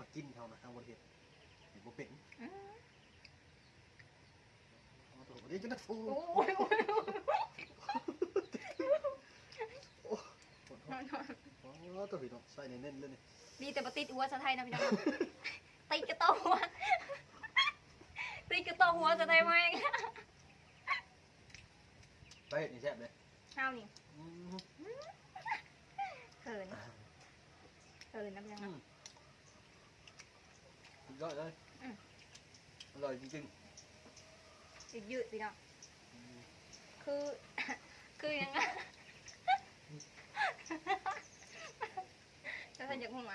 มากินเท่านะทางบริเวณเห็นบ่เป็นอืมเอาตัวนี้จะนักฟูโอ้ยโอ้ยโอ้ยปวดท้องอ๋อตัวพี่น้องใส่เน้นๆเลยนี่ดีแต่ปติดหัวสะไทยนะพี่น้องติดกระโตหัวติดกระโตหัวสะไทยไหมไปเห็ดนี่แซ่บเลยข้าวนี่อืมเขินเขินนะพี่น้องสุด ยอดเลยอืม อร่อยจริงยืดยืดพี่น้องๆอืมคือ คือยังไงจะทำจากหัว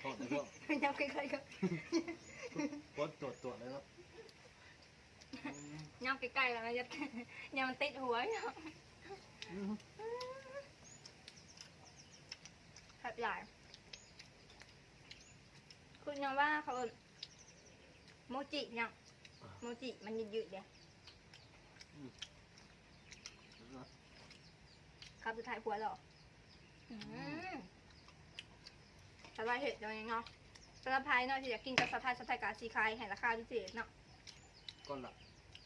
โทษนะพวกยังใกล้ๆก็ปวดตรวจตรวจเลยเนาะอืมย่ำใกล้ๆแล้วมันจะยังมันติดหัวอยู่อืมครับใหญ่ คุณยังว่าเขาโมจิเนี่ยโมจิมันยืดๆเดียวครับสุดท้ายหัวหรออืมสบายเห็ดยังไงเนาะสำหรับไทยเนาะที่อยากกินกับสะพายสะพายกาซีคายแห่งราคาพิเศษเนาะก้อนละ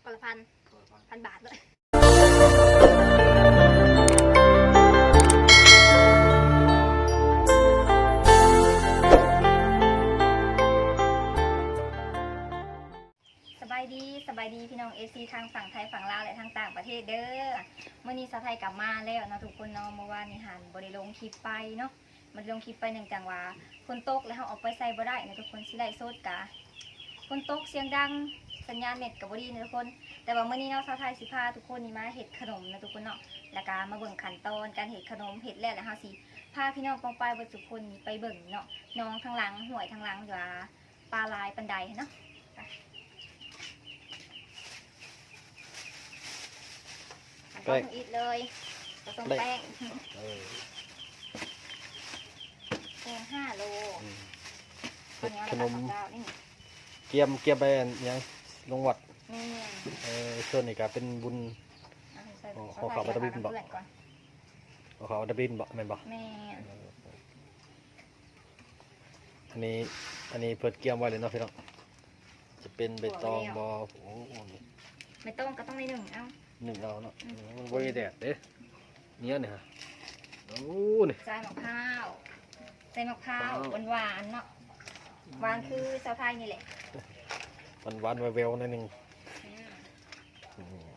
คนละพันก้อนละพันพันบาทเลย เด้อมื่อนี้สะไทยกลับมาแล้วนะทุกคนเนาะเมื่อวานนี้หันบริลงคลิปไปเนาะมันลงคลิปไปหนึ่งจังหวะฝนตกแล้วเขาออกไปใส่บ่ได้นะทุกคนสิไลโซดกะฝนตกเสียงดังสัญญาณเน็ตกับบดีนะทุกคน แต่ว่าเมื่อนี้เนาะสาไทยสิพาทุกคนนี่มาเห็ดขนมนะทุกคนเนาะแล้วก็มาเบิ่งขั้นตอนการเห็ดขนมเห็ดแล้วแล้วเฮาสิพาพี่น้องปองไปบิ่งทุกคนไปเบิ่งเนาะน้องทางหลังห่วยทางหลังอยู่ว่าปลาลายปันไดเนาะ ไปขั้นตอนของอีทเลยผสมแป้งเออแป้งห้าโลอืมตอนนี้ขเรานมทำดาวนี่เกียมเกียมไปอันหยังลงวัดนี่เออส่วนนี้ก็เป็นบุญเอาใส่โอ้ซขอสขอบัตรบินบอกเพื่อนก่อนเอาเขาดับบินบ่แม่นบ่แม่อันนี้อันนี้เพิ่นเกียมไว้เลยเนาะพี่น้องจะเป็นใบตองบ่โอ้โหนี่ไม่ต้องก็ต้องในหนึ่งเอ้า หนึ่งเอาเนาะอืมมันบ่มีแดดเด้เนี้ยเนี่ยฮะโอ้นี่ใส่มะพร้าวใส่มะพร้าวว้าวหวานๆเนาะหวานคือสาวไทยนี่แหละมันหวานๆแววๆหนิดนึงอืมอืม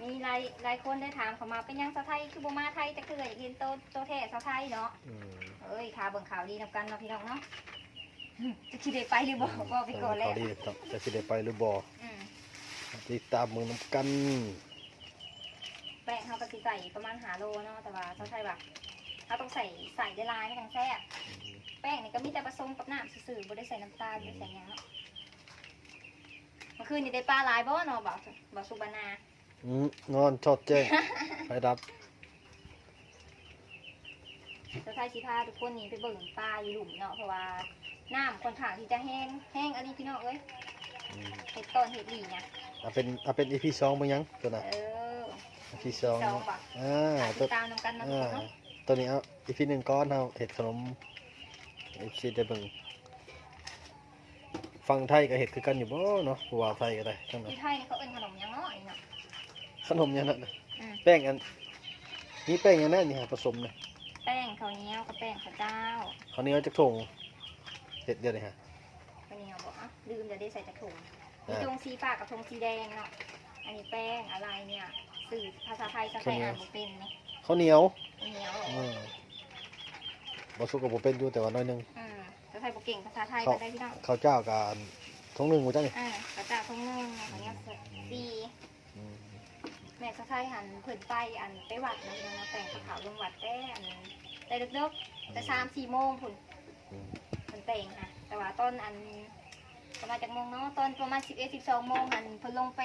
มีหลายหลายคนได้ถามเขามาเป็นยังสาวไทยคือบ่มาไทยแต่คืออยากเห็นโตโตแท้สาวไทยเนาะอืมเอ้ยข่าวเบิ่งข่าวดีนำกันเนาะพี่น้องเนาะอืมจะคิดได้ไปหรือบ่บ่ไปก่อนแล้วเเขาดีครับจะสิได้ไปหรือบ่อืมติดตามมือน้ำกันแป้งเขาก็สิใส่ประมาณหาโลเนาะแต่ว่าสาวไทยแบบเขาต้องใส่ใส่ได้หลายไม่ต้องแซ่บแป้งนี่ก็มีแต่ผสมกับน้ำซื่อๆบ่ได้ใส่น้ำตาลบ่ได้ใส่หยังเนาะเมื่อคืนนี่ได้ปลาหลายบ่เนาะบ่บ่สุบานา อืมนอนชอดแจ้ง ไปรับเจ้าชายสิพาทุกคนนี่ไปเบิ่งปลาอยู่หลุมเนาะเพราะว่าน้ำค่อนข้างที่จะแห้งแห้งอันนี้พี่น้องเอ้ยอืมเห็ดต้นเห็ดหลีเนี่ยเอาเป็นเอาเป็น EP สองมั้งยังตัวน่ะเออ EP สองสองบ่อ่าหาตัติวดตามนำกันเนาะทุกอ่าคนเนาะตัวนี้เอา EP หนึ่งก้อนเอาเห็ดขนมเอฟซีได้เบิ่งฟังไทยกับเห็ดคือกันอยู่บ่เนาะผู้ว่าไทยก็ได้ทั้งนั้นที่ไทยนี่เขาเอิ้นขนมหยังเนาะนี่เนาะขนมยังนั่นน่ะอืมแป้งอันนี่แป้งยังนั่นนี่ฮะผสมนะแป้งข้าวเหนียวกับแป้งข้าวเจ้าคราวนี้เอาจากถงเห็ดเดียวเลยฮะ ข้าวเหนียวบอกอะลืมจะได้ใส่จากถุงมีอ่า ธงสีฟ้ากับธงสีแดงเนาะอันนี้แป้งอะไรเนี่ย สื่อภาษาไทยจะใส่อ่านบ่เป็นนี่ข้าวเหนียวข้าวเหนียวอืมบ่สุกกับบ่เป็นอยู่แต่ว่าน้อยหนึงอืมจะใส่บ่เก่งภาษาไทยเขาก็ได้พี่น้องข้าวเจ้ากับทงหนึ่งหมดจ้ะนี่อ่าข้าวเจ้าทงนึงอันนี้สีอืมแม่ข้าไทยหันเพิ่นไปอันไปวัดนะพี่น้องนะแต่งข้าวขาวลงวัดแต่อันแต่เด็กๆแต่สามสี่โมงพุ่น อืมเพิ่นแต่งค่ะ แต่ว่าตอนอันประมาณจากโมงเนาะตอนประมาณสิบเอ็ดสิบสองโมงอันเพิ่นลงไป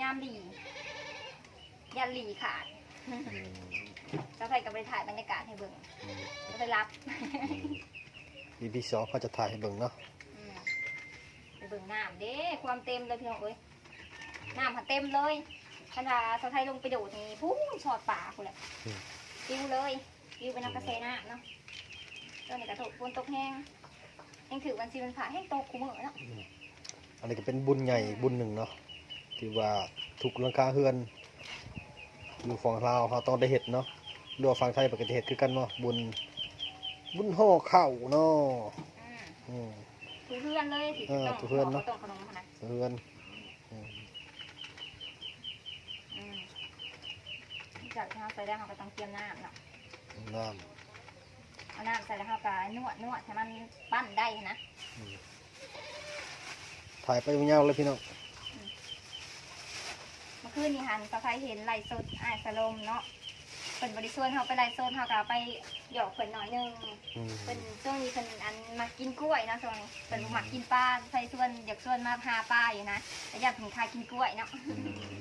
ยามหลี ยันหลีขาดอืมเจ้าไทยก็ไปถ่ายบรรยากาศให้เบิ่งอืมก็ไปรับอืม EP สองเขาจะถ่ายให้เบิ่งเนาะอืมไปเบิ่งน้ำเด้ความเต็มเลยพี่น้องเอ้ยน้ำหันเต็มเลยขนาดเจ้าไทยลงไปโดดนี่พู้นชอดป่าคุณแหละอืมวิวเลยวิวเป็นน้ำกระแสน้ำเนาะตัวนี้กระตกฝนตกแห้งยังถือวันซีมันผ่าแห้งตกคู่มือเนาะอันนี้ก็เป็นบุญใหญ่บุญหนึ่งเนาะที่ว่าทุกหลังคาเฮือน อยู่ฝั่งลาวเขาต้องได้เห็ดเนาะหรือว่าฝั่งไทยปกติเห็ดคือกันเนาะบุญ บุญห่อข้าวเนาะอืมอืมทุเพื่อนเลยสิเออต้องทุเพื่อนเนอะต้องขนมขนาดเฮือนอืมอืมจากที่เราใส่ได้เราก็ต้องเตรียมน้ำเนาะน้เอาน้ำใส่แล้วเราก็นวดนวดให้มันปั้นได้นะำอืมถ่ายไปยาวๆเลยพี่น้องเมื่อคืนนี้หันสะพายเห็นไล่สดอ้ายสลมเนาะเป็นบริส่วนเขาไปไล่สดเขาก็ไปหยอกเพิ่นหน่อยหนึงอืมเป็นช่วงนี้เป็นอันมากินกล้วยนะช่วงนี้เป็นมากินปลาใส่ส่วนอยากส่วนมาหาปลาอยู่นะแต่อยากถึงคากินกล้วยเนาะอืม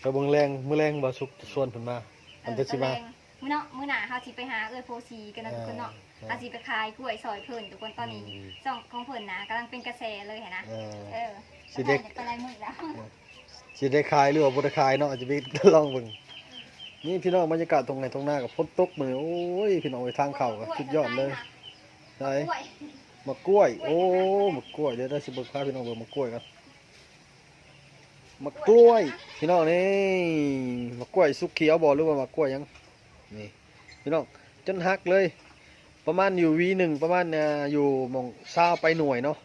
ไปเบิ่งแรงมื้อแรงบ่สุกชวนเพิ่นมาอันจะสิมาเออมื้อเนาะมื้อหน้าเฮาสิไปหาเอ้ยโพสีกันนะทุกคนเนาะเออเฮาสิไปขายกล้วยซอยเพิ่นทุกคนตอนนี้อืม ช่องของเพิ่นนะกำลังเป็นกระแสเลยเห็นนะ เออเออสิเด็ก ไปไล่มือแล้ว สิได้ขายหรือว่าบ่ได้ขายเนาะอาจจะไปลองเบิ่งนี่พี่น้องบรรยากาศตรงไหนตรงหน้ากับฝนตกมือโอ้ยพี่น้องไปทางเข้าก็สุดยอดเลยได้กล้วยมะกล้วย โอ้มะกล้วยเดี๋ยวได้สิเบิ่งพาพี่น้องเบิ่งมะกล้วยกันมะกล้วย พี่น้องนี่มะกล้วยสุกเขียวบ่หรือว่ามะกล้วยยังนี่พี่น้องจนหักเลย ประมาณอยู่วีหนึ่งประมาณอ่าอยู่มองซาไปหน่วยเนาะ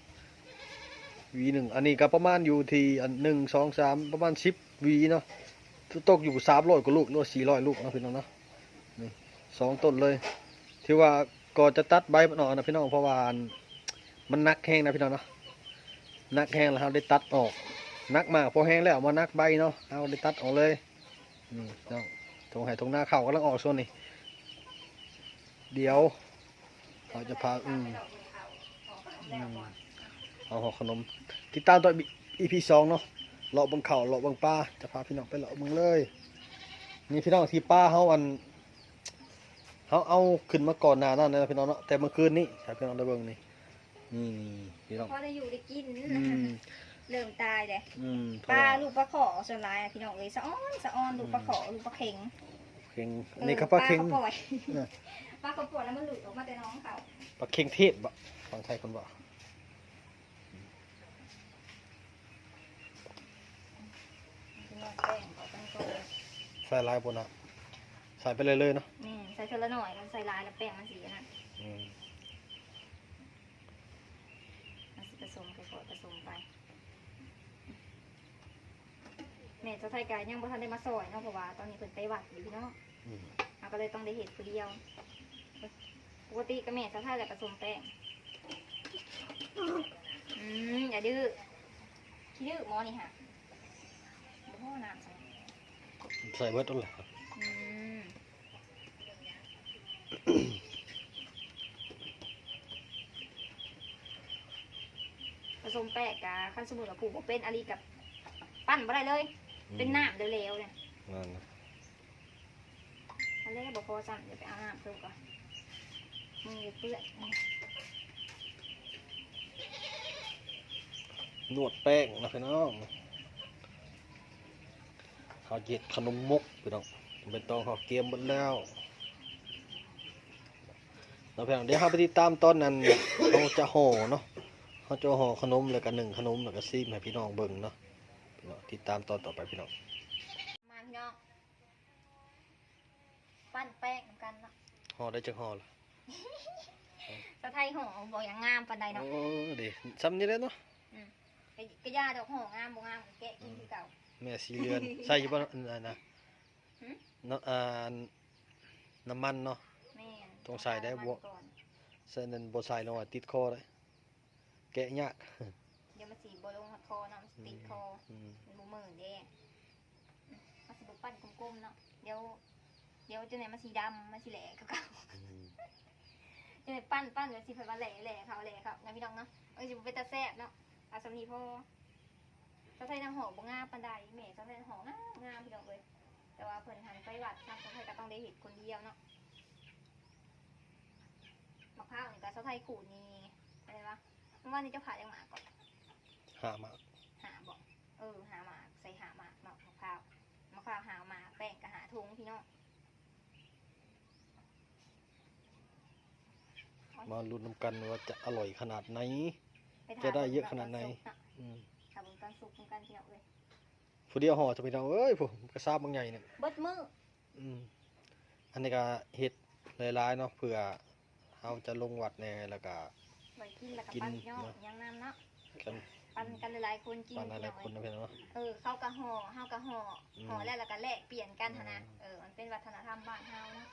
วีหนึ่งอันนี้ก็ประมาณอยู่ที่อันหนึ่งสองสามประมาณสิบวีเนาะตกอยู่สามร้อยกว่าลูกหรือสี่ร้อยลูกนะพี่น้องเนาะนี่สองต้นเลยที่ว่าก่อนจะตัดใบมันออกนะพี่น้องเพราะว่ามันนักแห้งนะพี่น้องเนาะนักแห้งแล้วเราได้ตัดออกนักมากพอแห้งแล้วมานักใบเนาะเอาได้ตัดออกเลยนี่พี่น้องตรงไหตรงหน้าเข่ากำลังออกส่วนนี้เดี๋ยวเราจะพาอืมอืม เอาห่อขนม ติดตามตอน EP สองเนาะเลาะบังเขาเลาะบังป้าจะพาพี่น้องไปเลาะบังเลย นี่พี่น้องที่ป้าเขาอันเขาเอาขึ้นมาก่อนหน้านั้นนะพี่น้องเนาะแต่เมื่อคืนนี้ให้พี่น้องได้เบิ่งนี่นี่พี่น้องพอได้อยู่ได้กินอืมเริ่มตายเลยอืมปลาลูกปลาขอส่วนหลายอะพี่น้องเลยสะอ้อนสะอ้อนลูกปลาขอลูกปลาเข็งเข่งอันนี้ก็ปลาเข่งปลาเขาปล่อยเออปลาเขาปล่อยแล้วมันหลุดออกมาแต่น้องเขาปลาเข่งเทศบะฝั่งไทยคนบ่พี่น้อง แป้งขอตั้งโตใส่ลายบนอะใส่ไปเลยเลยๆเนาะนี่ใส่เทละหน่อยมันใส่ลายแล้วแป้งมันสีนั่นอืมมันสิผสมไปก่อนผสมไปแม่เจ้าไทยกายยังบ่ทันได้มาซอยเนาะเพราะว่าตอนนี้เพิ่นไปวัดอยู่พี่น้องอืมเราก็เลยต้องได้เห็ดคนเดียวปกติก็แม่จะท่าแต่ผสมแป้งอืมอย่าดื้อขี้ดื้อหมอนี่ฮะบ่พ่ อน้ำใส่ใส่เบิดต้นแหละอืมผสมแป้งกะขั้นสมุนกับผูกบ่เป็นอะไรกับปั้นบ่ได้เลย เป็นน้ำเร็วๆเนี่ยนั่นนะอันแรกบอกพอสั่งเดี๋ยวไปเอาน้ำเพิ่มก่อนมือเปื้อนนวดแป้งนะพี่น้อง เขาเจ็ดขนมมกพี่น้องเป็นตองเขาเกมหมดแล้วเราพี่น้องเดี๋ยวเราไปติดตามตอนนั้นเขาจะห่อเนาะเขาจะห่อขนมแล้วก็หนึ่งขนมแล้วก็ซีมให้พี่น้องเบิ่งเนาะพี่น้องติดตามตอนต่อไปพี่น้องมาพี่น้องปั้นแป้งเหมือนกันเนาะห่อได้จังห่อละสะไทยห่อบอกอย่างงามปันใดเนาะโอ้ดีซ้ำนี่เลยเนาะกะกะยาดอกห่องามบ่งามแกะกินคือเก่า แม่สีเรือน ใส่อยู่บ่อันนั้นนะหืมเนาะอ่าน้ำมันเนาะ แม่นต้องใส่ได้บ่ ก่อนใส่นั่นบ่ใส่ลงอะติดคอเลยแกะยากเดี๋ยวมันสีบ่ลงหัดคอเนาะมันสิติดคออืมมันบ่มือเด้มันสิบ่ปั้นกลมๆเนาะเดี๋ยวเดี๋ยวจังไหนมันสีดำมันสิแหลกคือเก่าอืมจังไหนปั้นปั้นเดี๋ยวสิเพิ่นว่าแหลแหลเขาแหลเขานะพี่น้องเนาะเอ้ยสิบ่เป็นตาแซ่บเนาะเอาสำนีพอ สะไทยน้ำหอมบ่งามปานใดแม่สะไทยน้ำหอมงามงามพี่น้องเอ้ยแต่ว่าเพิ่นหันไปวัดทางสะไทยก็ต้องได้เห็ดคนเดียวเนาะมะพร้าวนี่ก็เสาไทยขูดนี่อะไรวะเมื่อวานนี้เจะผ่ายังหมากก่อนหามาหาบอกเออหาหมากใส่หาหมากเนาะมะพร้าวมะพร้าวหาหมากแป้งก็หาทุงพี่น้องเอามาลุ้นนำกันว่าจะอร่อยขนาดไหนปทาจะได้เยอะขนาดไหนตสุกเะอืม ถ้าเบิ่งตอนสุกเหมือนกันพี่น้องเอ้ยผู้เดียวห่อจะไปเอาเอ้ยผมกระซาบบางใหญ่เนี่ยเบิดมืออืมอันนี้ก็เฮ็ดหลายๆเนาะเพื่อเราจะลงวัดแน่แล้วก็ ไว้กินแล้วก็กินปั้นย่อเนอะ ยังน้ำเนาะกันปั้นกันหลายๆคนกินปานหลายๆคนพี่องนะเอ้ยเพื่อนเนาะ เออเข้ากะห่อเฮากะห่ออมห่อแล้วแล้วก็แลกเปลี่ยนกันหั้นนะอืม เออมันเป็นวัฒนธรรมบ้านเฮาเนาะ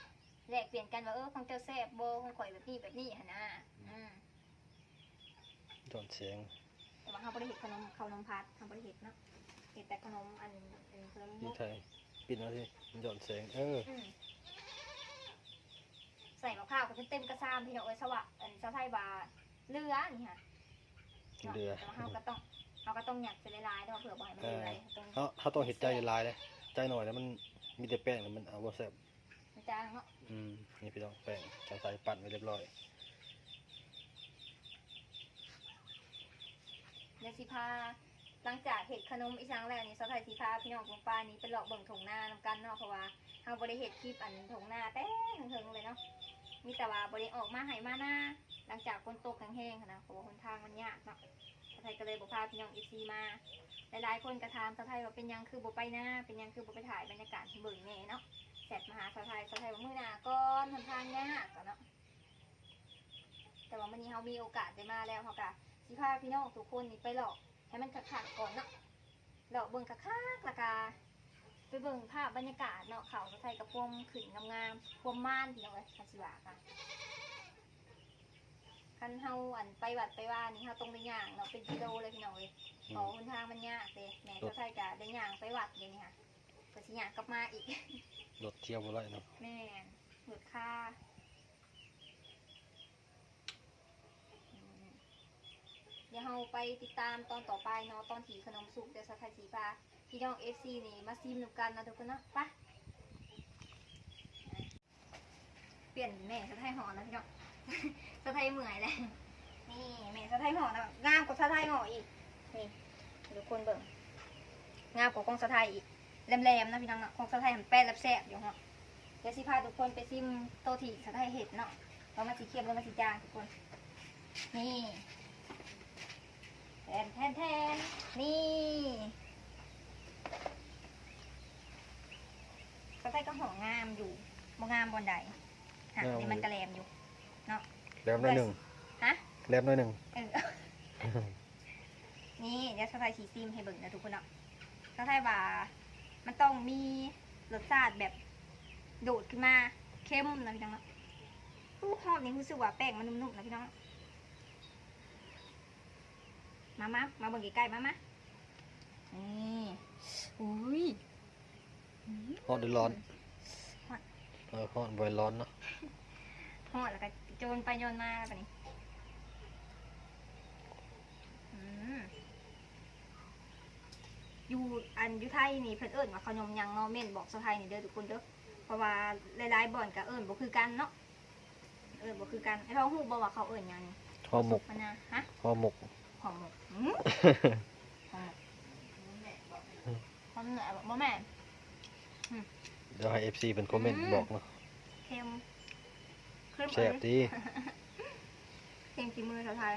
แลกเปลี่ยนกันว่าเออของเจ้าแซ่บบ่ของข่อยแบบนี้แบบนี้หั่นนะอืมจอนเสียงแต่ ว่าเฮาบ่ได้เฮ็ดขนมข้าวนมพัดเฮาบ่ได้เฮ็ดเนาะเฮ็ดแต่ขนมอันอันขนมนี่มุกไทยปิดแล้วสิจอนเสียงเอออืมใส่มะพร้าวก็เต็มๆกระซามพี่น้องเอ้ยสวะอันสะไทยบาเรือนี่ค่ะเดือแต่ว่าเฮาก็ต้องเฮาก็ต้องหยัดใส่หลายๆเนาะเผื่อบ่ให้มันเดือยต้องเขาเขาต้องเห็ดใจหลายเลยใจหน่อยแล้วมันมีแต่แป้งแล้วมันเอาบ่แซ่บมันจางเนาะอืมนี่พี่น้องแป้งจะใส่ปั่นไว้เรียบร้อย เดี๋ยวสิพาหลังจากเห็ดขนมอีสังแล้วนี่สะไทยสิพาพี่น้องของป้านี่ไปเลาะเบิ่งถงหน้านำกันเนาะเพราะว่าเฮาบ่ได้เฮ็ดคลิปอันถงหน้าแต่เฮิงๆเลยเนาะมีแต่ว่าบ่ได้ออกมาให้มาหน้าหลังจากฝนตกแห้งๆหั้นนะเพราะว่าหนทางมันยากเนาะสะไทยก็เลยบ่พาพี่น้อง FC มาหลายๆคนก็ถามสะไทยว่าเป็นยังคือบ่ไปหน้าเป็นยังคือบ่ไปถ่ายบรรยากาศเบิ่งแน่เนาะแสบมาหาสะไทยสะไทยว่ามื้อหน้าก่อนหนทางยากก่อนเนาะแต่ว่ามื้อนี้เฮามีโอกาสได้มาแล้วเฮาก็ สิพาพี่น้องทุกคนนี่ไปเลาะให้มันคักๆก่อนเนาะเลาะเบิ่งคักๆแล้วก็ไปเบิ่งภาพบรรยากาศเนาะเขาสะไทยกับพวมขึ้นงามๆพวมม่านพี่น้องเอ้ยคันสิว่าค่ะคันเฮาอันไปวัดไปว่านี่เฮาต้องไปย่างเนาะเป็นกิโลเลยพี่น้องเอ้ยอืขอมหนทางมันยากเลยแม่ก็ใช่จะได้ย่างไปวัดเลยนี่ค่ะก็สิย่างกลับมาอีกรถเที่ยวบ่ไรเนาะแม่นหมดค่าอืม เดี๋ยวเราไปติดตามตอนต่อไปเนาะตอนถีขนมสุกเดี๋ยวสะไทยสีฟ้าพี่น้องเอฟซีนี่มาซีมหนุกันนะทุกคนเนาะไปะเปลี่ยนแม่สะไทยหอแล้วพี่น้องสะไทยเหมื่อยเลยนี่แม่สะไทยหอนะงามกว่าสะไทยหออีกนี่ทุกคนเบิ่งงามกว่าของสะไทยอีกแหลมๆนะพี่น้องเนาะของสะไทยมันแป้นแซ่บอยู่เนาะเดี๋ยวสิพาทุกคนไปซิมโตทีสะไทยเห็ดเนาะเรามาสีเค็มแล้วมาสีจางทุกคนนี่ ทนแทนแทนนี่สะไทยก็ห่องามอยู่บ่งามบนใดหางนี่มันกระแลมอยู่ แหลมหน่อยหนึ่งฮะ แหลมหน่อยหนึ่ง เออ นี่เดี๋ยวสะไทยสีซิมให้เบิ่งนะทุกคนเนาะสะไทยว่า มันต้องมีรสชาติแบบโดดขึ้นมาเข้มนะพี่น้องเนาะอู้หอมนี่รู้สึกว่าแป้งมันนุ่มๆนะพี่น้อง มามามาเบิ่งใกล้ๆมามานี่อุ้ยฮอตหรือร้อนฮอตเออฮอตบ่อยร้อนเนาะหอดแล้วก็โจนไปโยนมาแบบนี้อืมอยู่อันอยูไทยนี่เพิ่นเอิ้นว่าขนมหยังเนาะเม่นบอกสไทยนี่เด้อทุกคนเด้อเพราะว่าหลายๆบ่อนก็เอิ้นบ่คือกันเนาะเอิ้นบ่คือกันไอ้ท้องฮู้บ่ว่าเขาเอิ้นหยังนี่ห่อหมกมันนะฮะห่อหมก หอมหมกหืมหอมหมกหอมเหนือบ่แม่เดี๋ยวให้ FC เป็นคอมเมนต์อืมบอกเนาะเค็มเค็มแซ่บดีเค็มกี่มือสาวไทย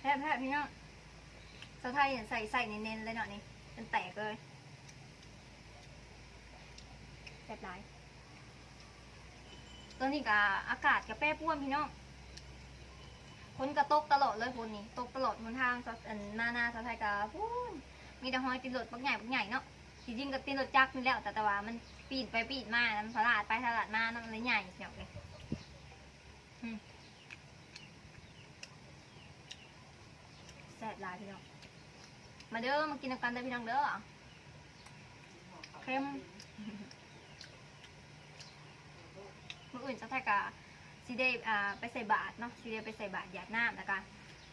แซ่บแซ่บพี่น้องสาวไทยเนี่ยใส่ใส่เน้นๆเลยเนาะนี่เป็นแตกเลยแซ่บหลายตอนนี้ก็อากาศก็แปรปรวนพี่น้อง ฝนก็ตกตลอดเลยฝนนี่ตกตลอดบนทางสะอันนาหน้าสาวไทยก็พูนมีแต่หอยติดรถบักใหญ่บักใหญ่เนาะจริงๆก็ติดรถจักรนี่แล้วแต่แต่ว่ามันปีนไปปีนมามันตลาดไปตลาดมานั่นเลยใหญ่เนาะเลยแซ่บลายพี่น้องมาเด้อมากินกันเด้อพี่น้องเด้อเค็มมื่ออื่นจะแทกะ ซีเดอ่าไปใส่บาทเนาะซีเดไปใส่บาทหยาดน้ำแล้วก็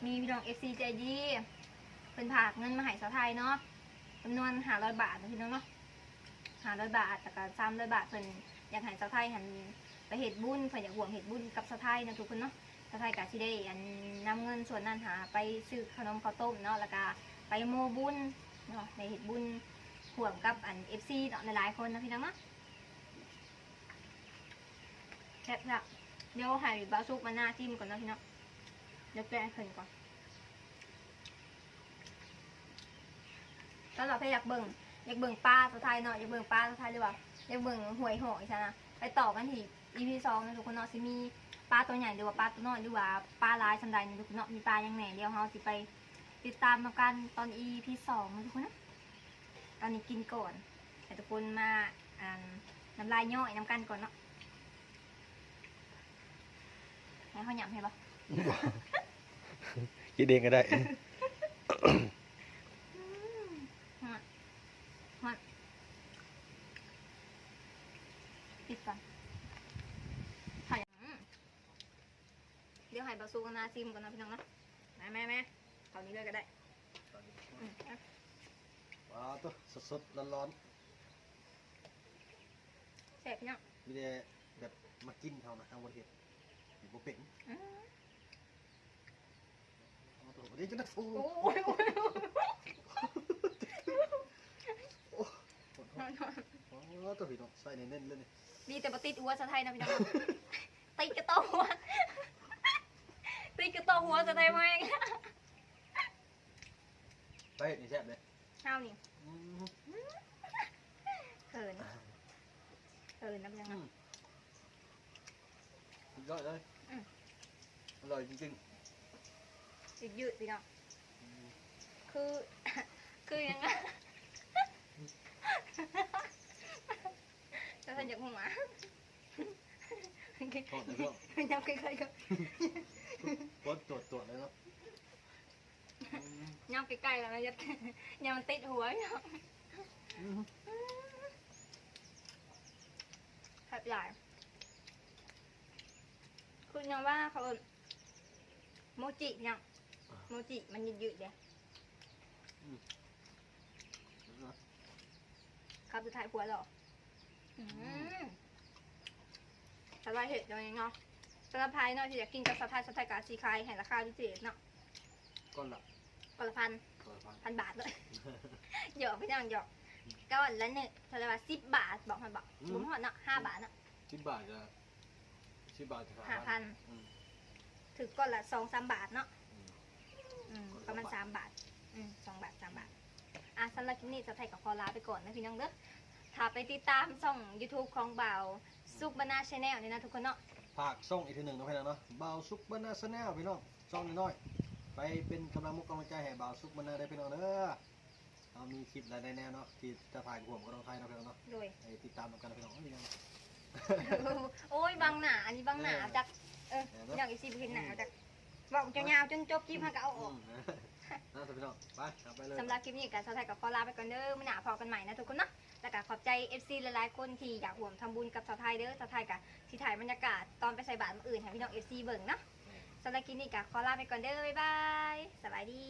มีพี่น้องเอฟซีใจดีเป็นผากเงินมาให้สาวไทยเนาะจำนวนหาร้อยบาทนะพี่น้องเนาะหาร้อยบาทแล้วก็สามร้อยบาทเพิ่นอยากให้สาวไทยหันไปเห็ดบุญเพิ่นอยากห่วงเห็ดบุญกับสาวไทยนะทุกคนเนาะสะไทยกะสิได้อันนำเงินส่วนนั้นหาไปซื้อขนมข้าวต้มเนาะแล้วก็ไปโมบุญเนาะในเห็ดบุญห่วมกับอันเอฟซีเนาะหลายๆคนนะพี่น้องเนาะแซ่บๆ เดี๋ยวให้บาซุกมาหน้าจิ้มก่อนนะพี่น้องเดี๋ยวแกะเพิ่นก่อนตอนเราเพอยากเบิ่งอยากเบิ่งปลาตัวไทยเนาะอยากเบิ่งปลาตัวไทยหรือว่าอยากเบิ่งหวยหอยใช่นะไปต่อกันที่ EP สองนะทุกคนเนาะสิมีปลาตัวใหญ่หรือว่าปลาตัวน้อยหรือว่าปลาลายสันใดนี่ทุกคนเนาะมีปลาอย่างแหน่เดียวเราสิไปติดตามมากันตอน EP สองนะทุกคนนะตอนนี้กินก่อนให้ทุกคนมานน้ำลายย่อยน้ำกันก่อนเนาะ ให้เขาหยำให้ปะกินเองก็ได้ปิดก่อนถ่ายอืมเดี๋ยวให้บาซูกันนาซิมก่อนนะพี่น้องนะแม่แม่แม่ตอนนี้เลยก็ได้อืมอะว้าวตัวสดๆร้อนแซ่บพี่น้องๆมีแต่แบบมากินเท่านะทางบนเห็ด อยู่บ่เป็นอืมเอาตัวเดี๋ยวจะนักฟูโอ้ยโอ้ยโอ้ยว้าวตัวพี่น้องใส่เน้นๆเลยนี่ดีแต่ปติดหัวสะไทยนะพี่น้องติดกระโตหัวติดกระโตหัวสะไทยแม่งใส่เห็ดนี่แซ่บเลยเอานี่อืมเขินเขินนะพี่น้องอืนะมสุดย อดเลยอืมอร่อยจริงยืดยืดพี่น้องๆอืมคือ คือยังไงจะทันจากหัวโทษนะเพื่อนยังใกล้ๆก็รถตรวจตรวจเลยเนาะอืมยังใกล้ๆแล้วนะยัดยังมันติดหัวอยู่อืมแทบใหญ่คุณยังว่าเขาเอิ้น โมจิเนี่ยโมจิมันยืดๆเดียวครับสุดท้ายหัวหรออืมสบายเห็ดตรงนี้เนาะสำหรับพายเนาะที่อยากกินกับสะพายสะพายกาซีคายแห่งราคาพิเศษเนาะก้อนละคนละพันก้อนละพันพันบาทเลยหยอกพี่น้องหยอกก้อนละหนึ่งเท่าไหร่ว่าสิบบาทบอกมันบอกบุ้มหอดเนาะห้าบาทเนาะสิบบาทจะสิบบาทจะห้าพันอืม ถึงก้อนละสองสามบาทเนาะอืมอืมก้อนละประมาณบาทสามบาทอืมสองบาทสามบาท อะสำหรับคลิปนี้จะไทยกับพอลาไปก่อนนะพี่น้องเด้อถ้าไปติดตามช่อง YouTube ของเบาซุกบานาชาแนลนี่นะทุกคนเนาะฝากส่งอีกทีหนึ่งนะพี่น้องเนาะบ่าวซุกบรรณาสแนลพี่น้องส่องน้อยๆไปเป็นกำลังมุกกำลังใจให้บ่าวซุกบรรณาได้พี่น้องเด้อเอามีคลิปหลายๆแนวเนาะที่จะถ่ายกับผมกับน้องไทยเนาะพี่น้องเนาะโดยไปติดตามกันนะพี่น้องพี่น้อง โอ้ยบางหนาอันนี้บางหนาเออจัก เอออย่างอีซีบเห็นหนาจักบอกจะยาวจนจบคลิปมาก็เอาออกมน่าจะพี่น้องไปเอาไปเลยสำหรับคลิปนี้กับสาวไทยกับพอลาไปก่อนเด้อมื่อหนาพอกันใหม่นะทุกคนเนาะแล้วก็ขอบใจ FC หลายๆคนที่อยากร่วมทำบุญกับสาวไทยเด้อสาวไทยกับที่ถ่ายบรรยากาศตอนไปใส่บาตรมื้ออื่นให้พี่น้อง FC เบิ่งเนาะสำหรับคลิปนี้กับขอลาไปก่อนเด้อบ๊ายบายสบายดี